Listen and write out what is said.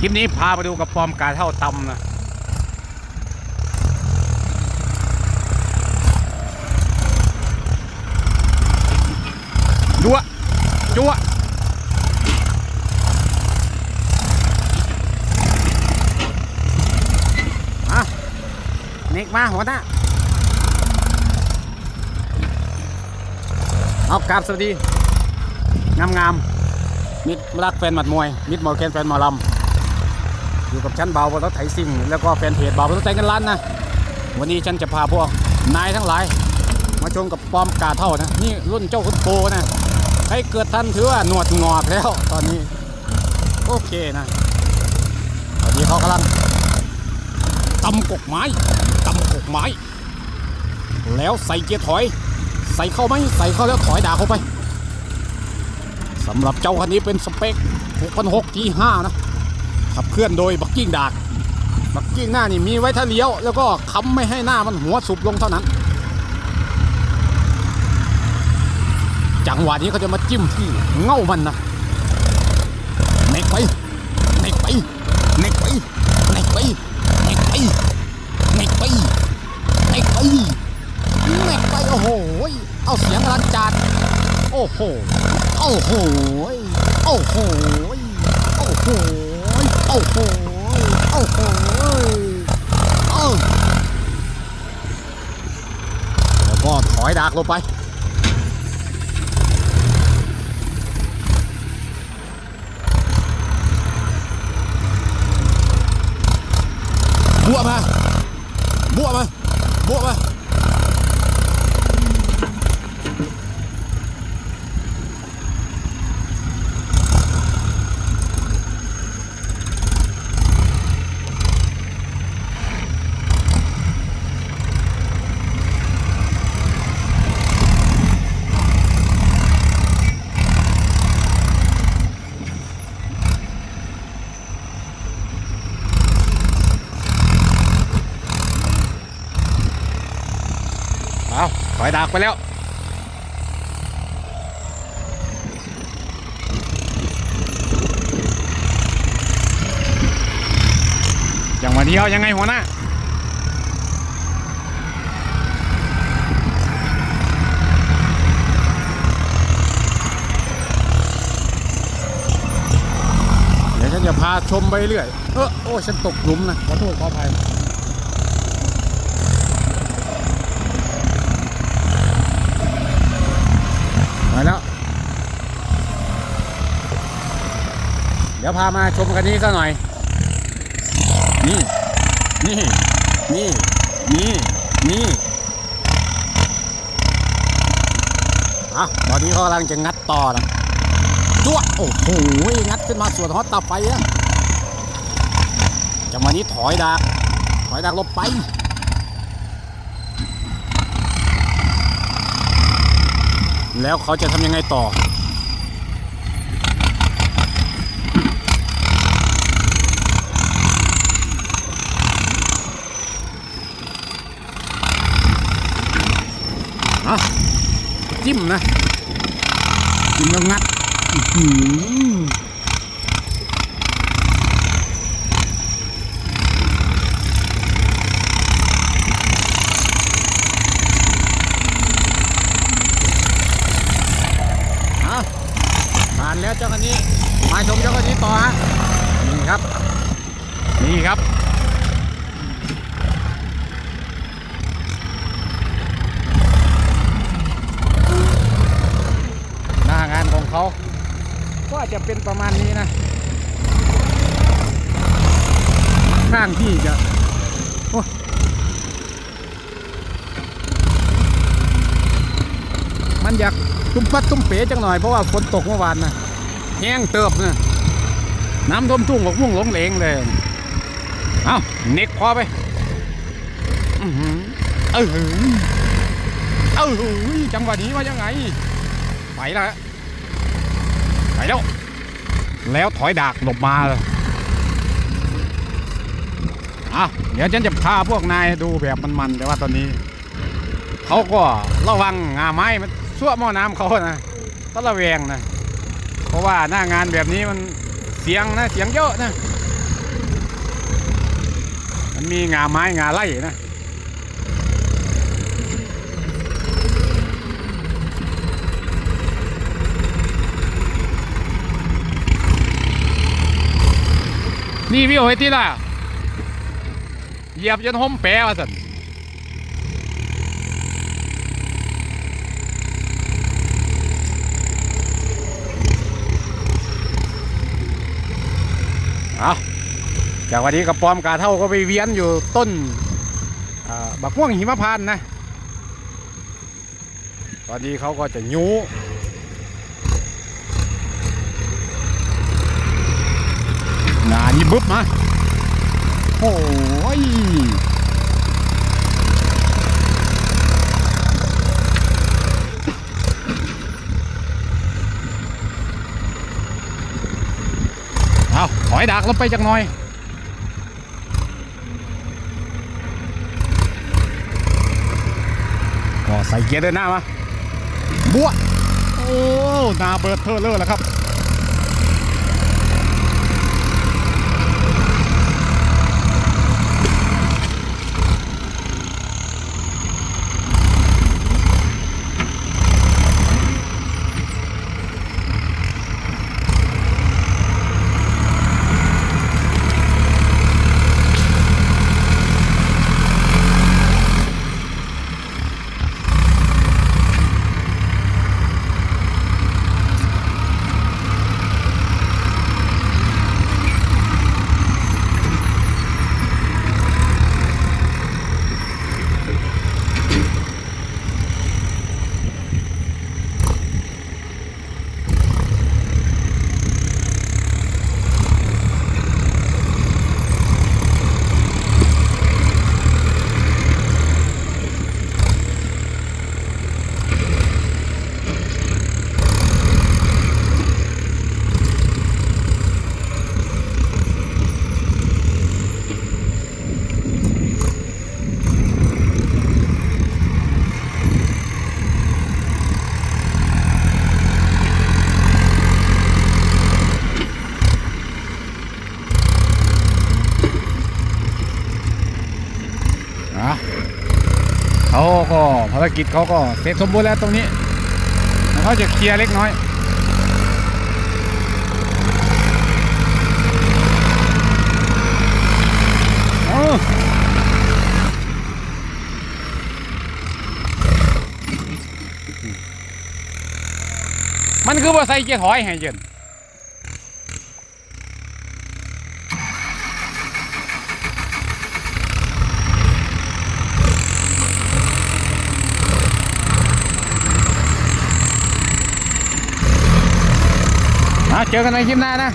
คลิปนี้พาไปดูกระปอมกาเท่าตำนะจัวจัวอะเน็กมาหัวหน้าเอากราบสวัสดี งามงามๆมิดรักแฟนหมัดมวย มิดหมอแคนแฟนหมอลำ อยู่กับฉันเบาบนรถไถซิ่งแล้วก็แฟนเพจเบาบนรถไถกันล้านนะ วันนี้ฉันจะพาพวกนายทั้งหลาย มาชมกับปอมกาเท่านะ นี่รุ่นเจ้าคุณโกนะให้เกิดทันถือว่าหนวดงอกแล้วตอนนี้ โอเคนะตอนนี้เขากำลังตำกกไม้ตำกกไม้ แล้วใส่เกียร์ถอย ใส่เข้าไหมใส่เข้าแล้วถอยด่าเข้าไปสำหรับเจ้าคันนี้เป็นสเปค 6,600 G5 นะ ขับเคลื่อนโดยบักกิ้งดากบักกิ้งหน้านี่มีไว้ถ้าเลี้ยว แล้วก็ค้ำไม่ให้หน้ามันหัวสุบลงเท่านั้น จังหวะนี้เขาจะมาจิ้มที่เง่ามันนะเน็กไปเน็กไปเน็กไปเน็กไปเน็กไปเน็กไปเน็กไปเน็กไปโอ้โหเอาเสียงกำลังจัดโอ้โหโอ้โหโอ้โหโอ้โห โอ้โห โอ้โหเอ้าแล้วากลงไป บวกมา บวกมา บวกมา เอา ถอยดักไปแล้ว อย่างวันเดียวยังไงหัวหน้าเดี๋ยวฉันจะพาชมไปเรื่อย เออโอ้ ฉันตกหลุมนะ ขอโทษขออภัย มาแล้ว เดี๋ยวพามาชมกันนี้ซะหน่อย นี่ นี่ นี่ นี่ นี่อะตอนนี้เขากำลังจะงัดต่อนะจ้วโอ้โห งัดขึ้นมาส่วนฮอตตับไฟอะจังหวะนี้ถอยดัก ถอยดักลบไปแล้วเขาจะทำยังไงต่อ อะจิ้มนะจิ้มแล้วงัดอื้ออเอาผ่านแล้วเจ้าคันนี้ มาชมเจ้าคันนี้ต่อฮะนี่ครับ นี่ครับ หน้างานของเขา ก็จะเป็นประมาณนี้นะข้างที่จะโอ้มันอยากตุ้มปัดตุ้มเป๋จังหน่อยเพราะว่าฝนตกเมื่อวานนะแห้งเติบนะน้ำท่วมทุ่งหกม่วงหลงเหลงเลย เอาเน็กพอไปอือหือเออหือเออหือจังหวะนี้ว่ายังไง ไปแล้วฮะ ไปแล้ว แล้วถอยดากหลบมาเลยอะเดี๋ยวฉันจะพาพวกนายดูแบบมันๆแต่ว่าตอนนี้ เขาก็ระวังงาไม้มันสั่วหม้อน้ำเขานะก็ระแวงนะ เพราะว่าหน้างานแบบนี้มันเสียงนะเสียงเยอะนะ มันมีงาไม้งาไล่นะ นี่วิวไอ้ที่ล่ะเหยียบจนห่มแปรว่าสันเอาจากวันนี้กระปอมกาเท่าก็ไปเวียนอยู่ต้นบักม่วงหิมพานต์นะ ตอนนี้เขาก็จะยู นานี่บึ๊บมาโอ้ยเอาถอยดักลงไปจักหน่อยก็ใส่เกียร์เดินหน้ามาบัวโอ้นาเบิร์ดเทอร์เลอร์แล้วครับ ภารกิจเขาก็เสร็จสมบูรณ์แล้วตรงนี้เขาจะเคลียร์เล็กน้อยมันคือว่าใส่เกียร์ถอยให้เย็น เจอกันในคลิปหน้านะ